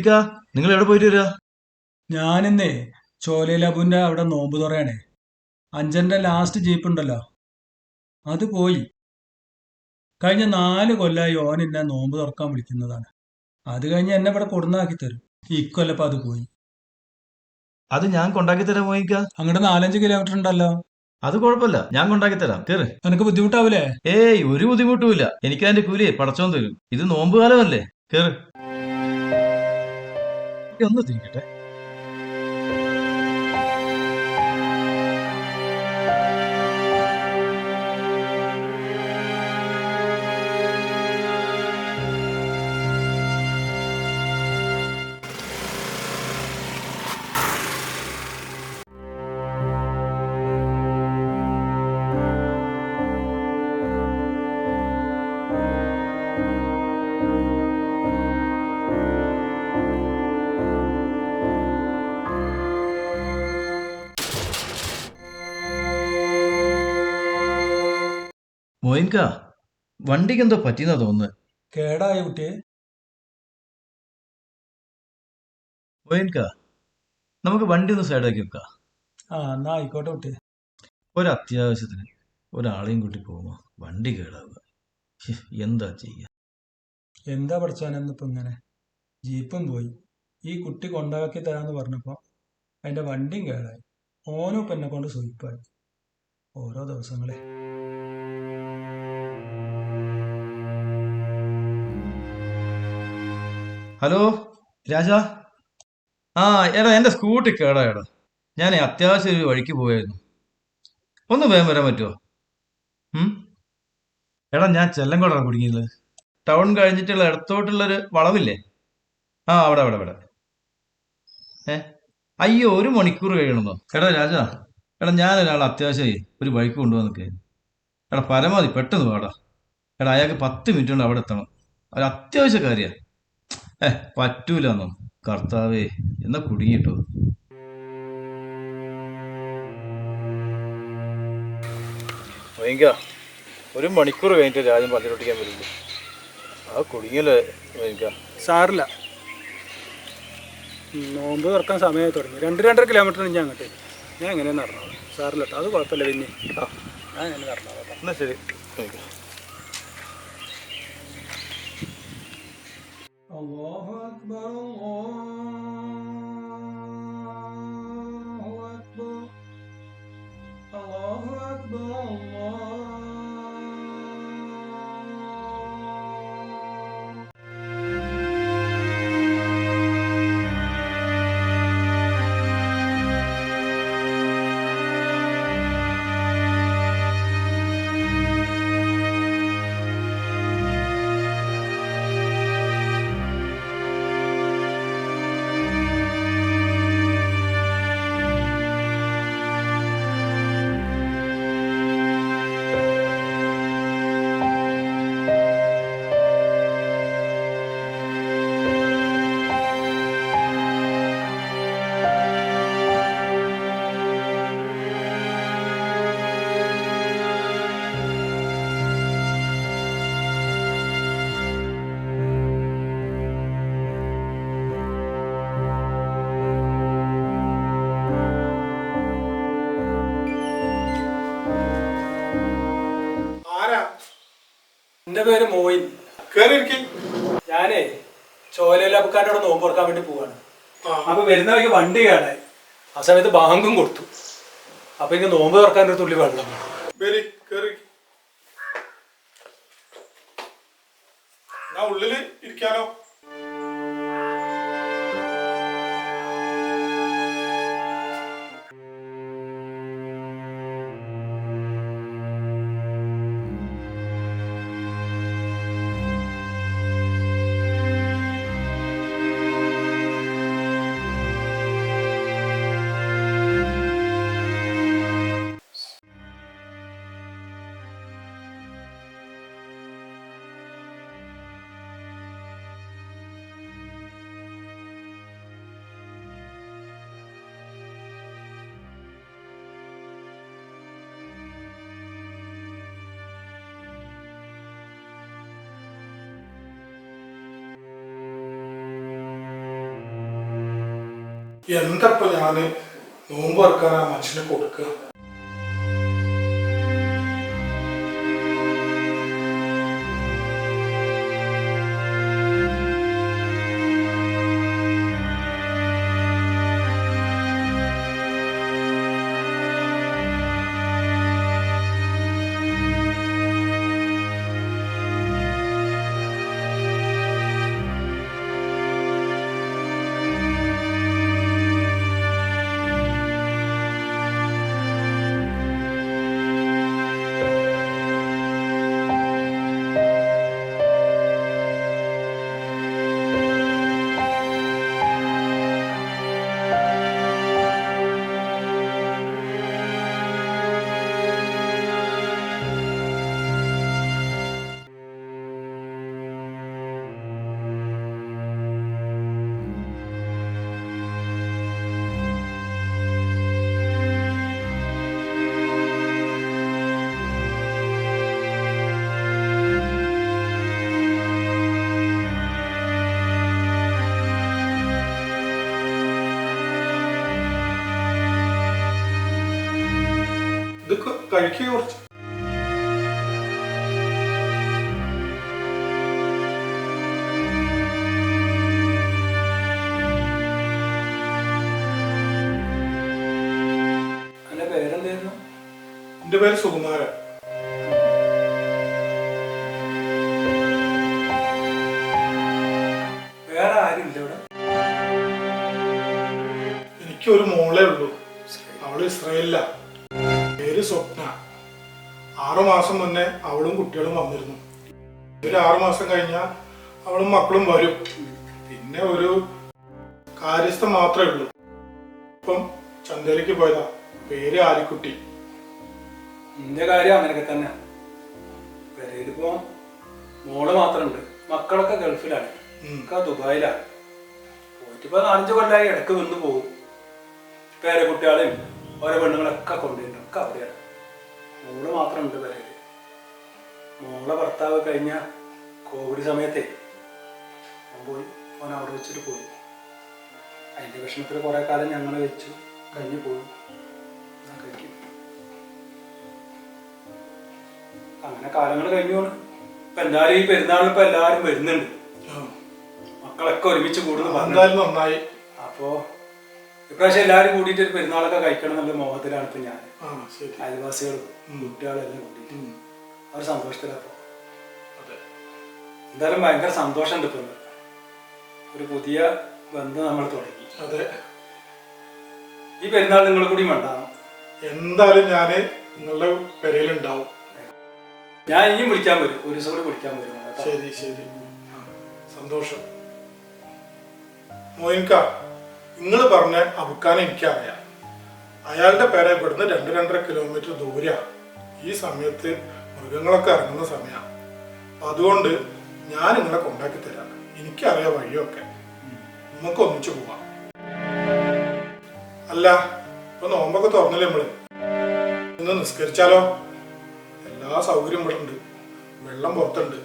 മോയിക്ക നിങ്ങൾ എവിടെ പോയിട്ട് വരിക? ഞാനിന്നേ ചോലയിലബുന്റെ അവിടെ നോമ്പ് തുറയാണേ. അഞ്ചന്റെ ലാസ്റ്റ് ജീപ്പ് ഉണ്ടല്ലോ. അത് പോയി. കഴിഞ്ഞ നാല് കൊല്ലായി ഓൻ എന്നെ നോമ്പ് തുറക്കാൻ വിളിക്കുന്നതാണ്. അത് കഴിഞ്ഞ് എന്നെ ഇവിടെ കൊടുന്നാക്കി തരും. ഇക്കൊല്ലപ്പം അത് പോയി. അത് ഞാൻ കൊണ്ടാക്കി തരാം മോയിക്ക അങ്ങോട്ട് നാലഞ്ച് കിലോമീറ്റർ ഉണ്ടല്ലോ. അത് കുഴപ്പമില്ല. ഞാൻ കൊണ്ടാക്കി തരാം. കേറ്. നിനക്ക് ബുദ്ധിമുട്ടാവില്ലേ ഏയ് ഒരു ബുദ്ധിമുട്ടുമില്ല. എനിക്ക് അതിന്റെ കൂലി പടച്ചോൻ തരും. ഇത് നോമ്പ് കാലമല്ലേ കേറ്. ഒന്ന് തിരിക്കട്ടെ. മോയിക്ക വണ്ടിക്ക് എന്തോ പറ്റിയെന്നാ തോന്നുന്നത് കേടായ കുട്ടിയെ? ഗോയിൻക നമുക്ക് വണ്ടി ഒന്ന് സൈഡാക്കി വെക്കാം. ആ എന്നാ ആയിക്കോട്ടെ കുട്ടിയെ. ഒരു അത്യാവശ്യത്തിന് ഒരാളെയും കൂട്ടി പോകുമോ വണ്ടി കേടാവുക. എന്താ ചെയ്യുക എന്താ പഠിച്ചാനെന്നിപ്പോ ഇങ്ങനെ? ജീപ്പും പോയി. ഈ കുട്ടി കൊണ്ടാക്കി തരാന്ന് പറഞ്ഞപ്പോ അതിന്റെ വണ്ടിയും കേടായി. ഓനും ഇപ്പൊ എന്നെ കൊണ്ട് സുഖിപ്പായി ഓരോ ദിവസങ്ങളെ. ഹലോ രാജ. ആ എടാ എന്റെ സ്കൂട്ടി കേടാ എടാ. ഞാൻ അത്യാവശ്യം ഒരു വഴിക്ക് പോയായിരുന്നു. ഒന്ന് വേഗം വരാൻ പറ്റുമോ എടാ ഞാൻ ചെല്ലംകോടാണ് കുടുങ്ങിയത് ടൗൺ കഴിഞ്ഞിട്ടുള്ള ഇടത്തോട്ടുള്ളൊരു വളവില്ലേ? ആ അവിടെ അവിടെ അവിടെ. ഏ? അയ്യോ ഒരു മണിക്കൂർ കഴിയണമെന്നോ എടാ രാജ. എടാ ഞാനൊരാൾ അത്യാവശ്യമായി ഒരു വഴിക്ക് കൊണ്ടുപോകാൻ നിൽക്കുക എടാ പരമാവധി പെട്ടെന്ന് പോടാ എടാ അയാൾക്ക് പത്ത് മിനിറ്റ് കൊണ്ട് അവിടെ എത്തണം. ഒരു അത്യാവശ്യ കാര്യമാണ് പറ്റൂലെന്നോ. കർത്താവേ എന്നാ കുടുങ്ങിട്ടു? ഒരു മണിക്കൂർ കഴിഞ്ഞിട്ട് രാജ്യം പള്ളിയിലൊട്ടിക്കാൻ വരുന്നു ആ കുടുങ്ങിയല്ലേ സാറില്ല. നോമ്പ് തുറക്കാൻ സമയമായി തുടങ്ങി. രണ്ട് രണ്ടര കിലോമീറ്റർ ഞാൻ അങ്ങോട്ട്. ഞാൻ എങ്ങനെയാണ് നടന്നത്? സാറില്ല അത് കുഴപ്പമില്ല പിന്നെ. ആ. ഞാൻ എങ്ങനെ നടന്നത്? എന്നാ ശരി الله أكبر الله എന്റെ പേര് മോയിൻ കേറിയിരിക്കി. ഞാനേ ചോലയിലപ്പക്കാരുടെ നോമ്പ് ഓർക്കാൻ വേണ്ടി പോവാണ്. അപ്പൊ വരുന്ന വഴിക്ക് വണ്ടി കാണാൻ. ആ സമയത്ത് ബാങ്കും കൊടുത്തു. അപ്പൊ എനിക്ക് നോമ്പ് തുറക്കാൻ ഒരു തുള്ളി വെള്ളം. ഉള്ളിൽ ഇരിക്കാലോ. എന്തപ്പോ ഞാൻ നോമ്പ് ഇറക്കാൻ ആ മനുഷ്യന് കൊടുക്കുക ഇത് ക- കഴിക്കുക പേരെന്തായിരുന്നു? എന്റെ പേര് സുകുമാരൻ. മാസം കഴിഞ്ഞാൽ അവളും മക്കളും വരും. പിന്നെ ഒരു കാര്യസ്ഥ മാത്രമേ ഉള്ളൂ. ഇപ്പം ചന്തയിലേക്ക് പോയതാ. പേര് ആലിക്കുട്ടി നിന്റെ കാര്യം അങ്ങനെയൊക്കെ തന്നെ. പെരയിലിപ്പോ മോൾ മാത്രമുണ്ട് മക്കളൊക്കെ ഗൾഫിലാണ്. ഒക്കെ ദുബായിലാണ് പോയിട്ടിപ്പോ നാലഞ്ച് കൊല്ലായി ഇടയ്ക്ക് വന്ന് പോകും. പേരെ കുട്ടികളെയും ഓരോ പെണ്ണുങ്ങളൊക്കെ കൊണ്ടുവരുന്നു. ഒക്കെ അവിടെയാണ്. മോൾ മാത്രമുണ്ട് പെരയിൽ മോളെ ഭർത്താവ് കഴിഞ്ഞ കോവിഡ് സമയത്തെ ഞാൻ പോയി. അവൻ അവിടെ വെച്ചിട്ട് പോയി. അതിന്റെ വിഷമത്തിൽ കുറെ കാലം ഞങ്ങൾ വെച്ചു. കഴിഞ്ഞു പോയി. ഞാൻ കഴിക്കും. അങ്ങനെ കാലങ്ങൾ കഴിഞ്ഞു പോണ്. ഇപ്പൊ എന്തായാലും ഈ പെരുന്നാളിൽ ഇപ്പം എല്ലാവരും വരുന്നുണ്ട്. മക്കളൊക്കെ ഒരുമിച്ച് കൂടുന്നു നന്നായി. അപ്പോ ഇപ്രാവശ്യം എല്ലാവരും കൂടിയിട്ട് ഒരു പെരുന്നാളൊക്കെ കഴിക്കണം എന്നുള്ള മോഹത്തിലാണ് ഇപ്പൊ ഞാൻ. അയൽവാസികളും. കുട്ടികളെല്ലാം കൂടിയിട്ട്. അവർ സന്തോഷത്തിലപ്പോ അതെ എന്തായാലും ഭയങ്കര സന്തോഷമുണ്ട് ഇപ്പൊ. ഒരു പുതിയ ബന്ധം നമ്മൾ തുടങ്ങി. അതെ. ഈ പെരുന്നാൾ നിങ്ങൾ കൂടി വേണ്ടാം എന്തായാലും ഞാൻ നിങ്ങളുടെ പെരയിലുണ്ടാവും. ഞാൻ ഇനിയും വിളിക്കാൻ വരും. ഒരു ദിവസം കൂടി വിളിക്കാൻ വരും ശരി ശരി. സന്തോഷം. മോയിൻക നിങ്ങൾ പറഞ്ഞ അബുക്കാൻ എനിക്കറിയാം. അയാളുടെ പേര ഇവിടുന്ന് രണ്ട് രണ്ടര കിലോമീറ്റർ ദൂരെയാണ് ഈ സമയത്ത് മൃഗങ്ങളൊക്കെ ഇറങ്ങുന്ന സമയമാണ് അതുകൊണ്ട് ഞാൻ നിങ്ങളെ കൊണ്ടാക്കി തരാം. എനിക്കറിയാം വഴിയൊക്കെ. നമുക്ക് ഒന്നിച്ചു പോവാം. അല്ല ഇപ്പൊ നോമ്പൊക്കെ തുറന്നില്ലേ നമ്മൾ? ഇന്ന് നിസ്കരിച്ചാലോ? എല്ലാ സൗകര്യം ഇവിടെ ഉണ്ട്. വെള്ളം പുറത്തുണ്ട്.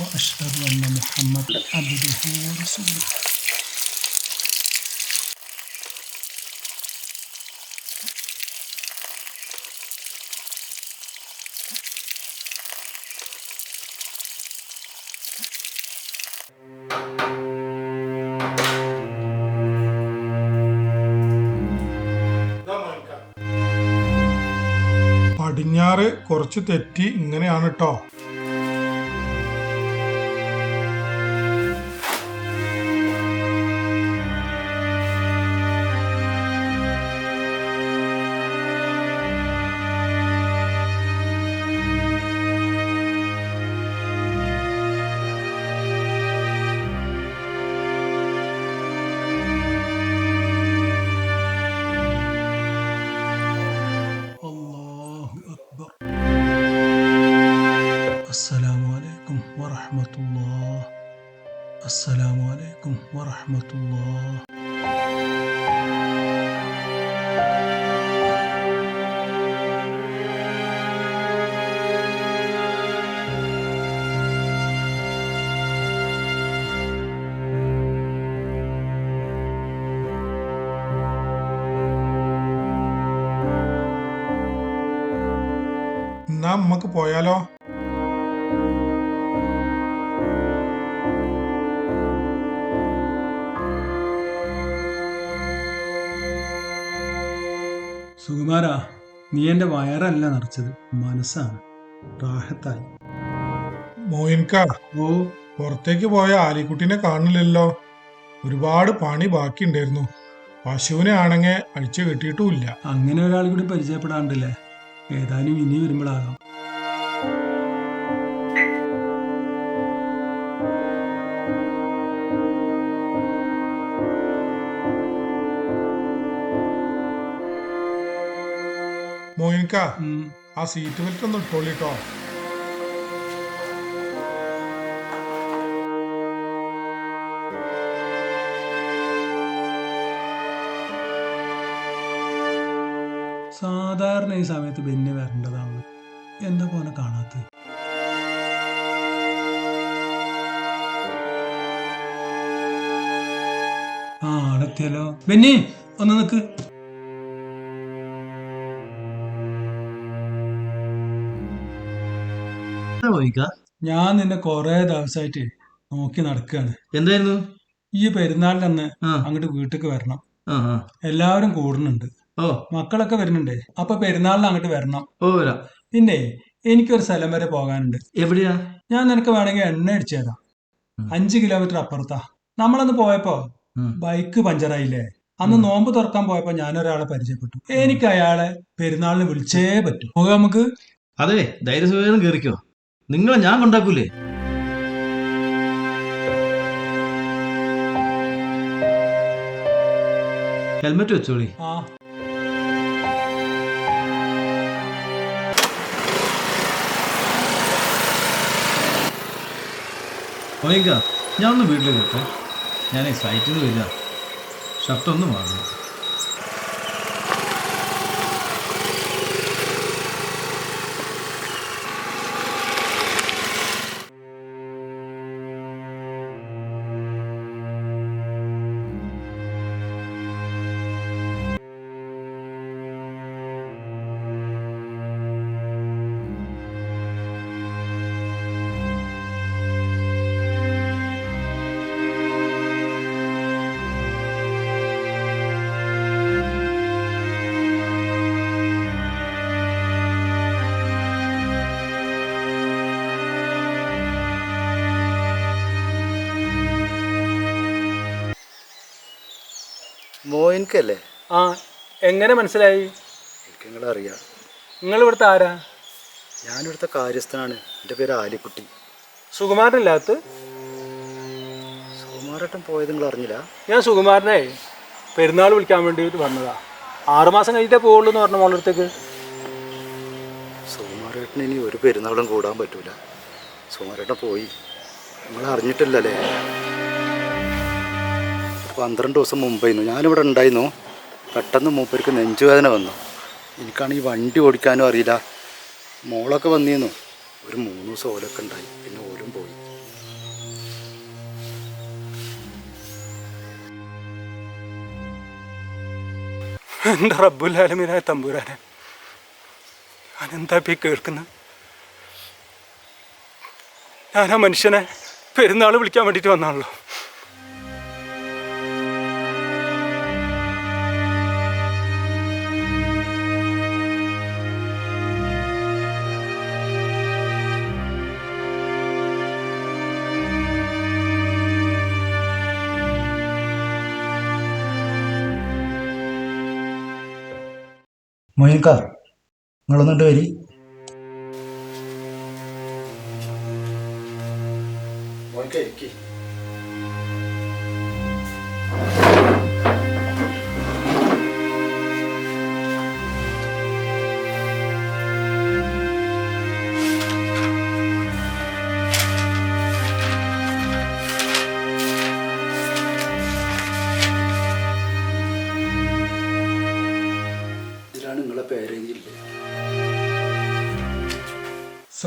وأشهد أن محمدا عبده ورسوله കുറച്ച് തെറ്റി ഇങ്ങനെയാണ് കേട്ടോ എന്നാ നമുക്ക് പോയാലോ? സുകുമാരാ നീ എന്റെ വയറല്ല നിറച്ചത്. മനസ്സാണ്. റാഹത്തായി. മോയിൻക ഓ. പുറത്തേക്ക് പോയ ആലിക്കുട്ടിനെ കാണില്ലല്ലോ. ഒരുപാട് പണി ബാക്കിയുണ്ടായിരുന്നു. പശുവിനെ ആണെങ്കിൽ അഴിച്ചു കെട്ടിയിട്ടുമില്ല. അങ്ങനെ ഒരാൾ കൂടി പരിചയപ്പെടാണ്ടല്ലേ? ഏതായാലും ഇനി വരുമ്പോഴാകാം മോയിൻക ആ സീറ്റ് ബെൽറ്റ് ഒന്ന് ഇട്ടോളിട്ടോ സാധാരണ ഈ സമയത്ത് ബെന്നി വരേണ്ടതാണ്. എന്താ പോലെ കാണാത്ത ആ ആടെത്തിയല്ലോ ബെന്നി ഒന്ന് നിക്ക്. ഞാൻ നിന്നെ കൊറേ ദിവസമായിട്ട് നോക്കി നടക്കുകയാണ് എന്തായിരുന്നു? ഈ പെരുന്നാളിന്റെ അന്ന് അങ്ങോട്ട് വീട്ടിലേക്ക് വരണം. എല്ലാവരും കൂടുന്നുണ്ട്. ഓ. മക്കളൊക്കെ വരുന്നുണ്ട്. അപ്പൊ പെരുന്നാളിന് അങ്ങോട്ട് വരണം. ഓ വരാം. പിന്നെ എനിക്കൊരു സ്ഥലം വരെ പോകാനുണ്ട്. എവിടെയാ? ഞാൻ നിനക്ക് വേണമെങ്കിൽ എണ്ണ അടിച്ചു തരാം. അഞ്ച് കിലോമീറ്റർ അപ്പുറത്താ. നമ്മളന്ന് പോയപ്പോ. ബൈക്ക് പഞ്ചറായില്ലേ അന്ന് നോമ്പ് തുറക്കാൻ പോയപ്പോ ഞാനൊരാളെ പരിചയപ്പെട്ടു. എനിക്ക് അയാളെ പെരുന്നാളിന് വിളിച്ചേ പറ്റൂ. പോകാം നമുക്ക്. അതെ ധൈര്യസുഖം കേറിക്കോ. നിങ്ങളെ ഞാൻ കൊണ്ടാക്കൂലേ? ഹെൽമെറ്റ് വെച്ചോളി. ആ. മോയിക്ക ഞാൻ ഒന്ന് വീട്ടിലേക്ക് എട്ടെ ഞാൻ ഈ സൈറ്റിൽ വരിക. ഷർട്ടൊന്നും വാങ്ങണം മോയിൻക്കല്ലേ ആ എങ്ങനെ മനസ്സിലായി? എനിക്ക് നിങ്ങളെ അറിയാം നിങ്ങൾ ഇവിടുത്തെ ആരാ? ഞാനിവിടുത്തെ കാര്യസ്ഥനാണ്. എന്റെ പേര് ആലിക്കുട്ടി. സുകുമാരനില്ലാത്ത? സുകുമാരേട്ടൻ പോയത് നിങ്ങൾ അറിഞ്ഞില്ല ഞാൻ സുകുമാരനെ പെരുന്നാൾ വിളിക്കാൻ വേണ്ടിയിട്ട് വന്നതാ. ആറുമാസം കഴിഞ്ഞിട്ടേ പോകുള്ളൂ എന്ന് പറഞ്ഞ മോളടുത്തേക്ക്. സുകുമാരേട്ടന് ഇനി ഒരു പെരുന്നാളും കൂടാൻ പറ്റൂല. സുകുമാരേട്ടൻ പോയി. നിങ്ങൾ അറിഞ്ഞിട്ടില്ലല്ലേ പന്ത്രണ്ട് ദിവസം മുമ്പായിരുന്നു. ഞാനിവിടെ ഉണ്ടായിരുന്നു. പെട്ടെന്ന് മൂപ്പർക്ക് നെഞ്ചുവേദന വന്നു. എനിക്കാണെങ്കിൽ വണ്ടി ഓടിക്കാനും അറിയില്ല. മോളൊക്കെ വന്നിരുന്നു. ഒരു മൂന്ന് ദിവസം ഓലൊക്കെ ഉണ്ടായി. പിന്നെ ഓലും പോയി. എന്റെ റബ്ബുലാലമീനായ തമ്പുരാനെ? ഞാനെന്താ ഇപ്പം കേൾക്കുന്നത് ഞാൻ ആ മനുഷ്യനെ പെരുന്നാൾ വിളിക്കാൻ വേണ്ടിയിട്ട് വന്നാണല്ലോ. മൊയ്ക്ക നിങ്ങളൊന്നിട്ട് വരി. ഇതിലാണ്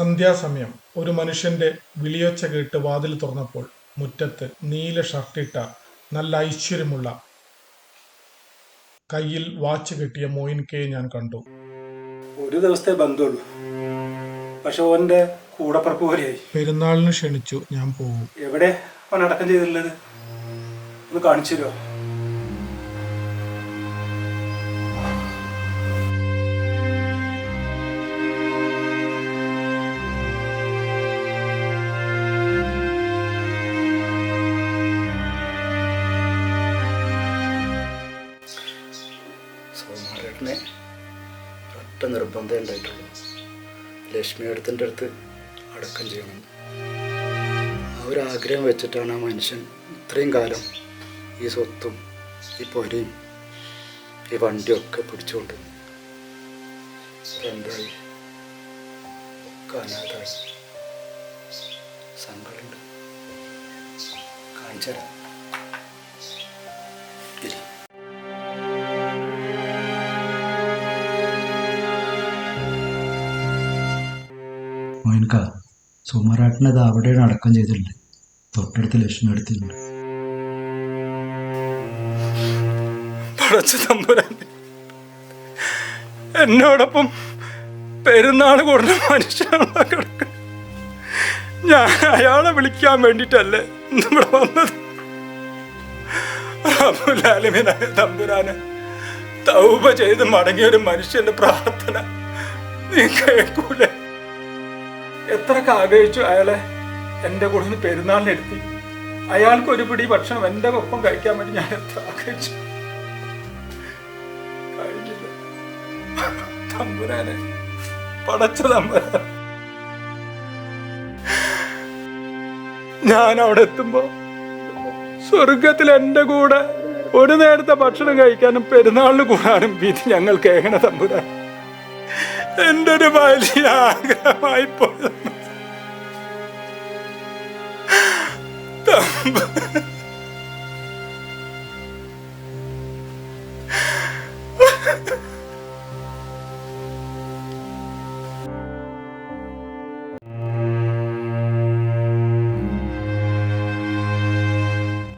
സന്ധ്യാസമയം ഒരു മനുഷ്യന്റെ വിളിയൊച്ച കേട്ട് വാതിൽ തുറന്നപ്പോൾ മുറ്റത്ത് നീല ഷർട്ടിട്ട നല്ല ഐശ്വര്യമുള്ള കയ്യിൽ വാച്ച് കെട്ടിയ മോയിൻ കെ ഞാൻ കണ്ടു. ഒരു ദിവസത്തെ ബന്ധമുള്ളൂ പക്ഷെ ഓന്റെ കൂടപ്പറപ്പ് പോലെയായി. പെരുന്നാളിന് ക്ഷണിച്ചു ഞാൻ പോകും എവിടെ അവൻ അടക്കം ചെയ്തിട്ടുള്ളത്? ഒന്ന് കാണിച്ചു തരുമോ? ലക്ഷ്മി അടുത്തിന്റെ അടുത്ത് അടക്കം ചെയ്യണം. ആ ഒരു ആഗ്രഹം വെച്ചിട്ടാണ് ആ മനുഷ്യൻ ഇത്രയും കാലം ഈ സ്വത്തും ഈ പൊരയും ഈ വണ്ടിയൊക്കെ പിടിച്ചുകൊണ്ട് എന്തായി ഒക്കെ അനാഥായി സങ്കടമുണ്ട്. കാണിച്ചു തരാം മോയിൻക സുമറാട്ടിനത് അവിടെയാണ് അടക്കം ചെയ്തിട്ടുണ്ട് തൊട്ടടുത്ത് ലക്ഷ്മി എടുത്തിട്ടുണ്ട് എന്നോടൊപ്പം പെരുന്നാൾ കൂടുന്ന കിടക്കുന്നത് ഞാൻ അയാളെ വിളിക്കാൻ വേണ്ടിയിട്ടല്ലേ ഇന്ന് ഇവിടെ വന്നത് റബ്ബുലാലിമീനായ തമ്പുരാന് തൗപ ചെയ്ത് മടങ്ങിയ ഒരു മനുഷ്യന്റെ പ്രാർത്ഥന നീ കേൾക്കൂലേ? എത്രയൊക്കെ ആഗ്രഹിച്ചു അയാളെ എന്റെ കൂടെ നിന്ന് പെരുന്നാളിനെടുത്തി അയാൾക്ക് ഒരു പിടി ഭക്ഷണം എന്റെ ഒപ്പം കഴിക്കാൻ വേണ്ടി ഞാൻ എത്ര ആഗ്രഹിച്ചു. തമ്പുരാനെ പടച്ച തമ്പുരാൻ ഞാൻ അവിടെ എത്തുമ്പോ സ്വർഗത്തിൽ എന്റെ കൂടെ ഒരു നേരത്തെ ഭക്ഷണം കഴിക്കാനും പെരുന്നാളിന് കൂടാനും വിധി ഞങ്ങൾ കേൾക്കണ തമ്പുരാൻ എന്റെ ഒരു വലിയ ആഗ്രഹമായി പോയത്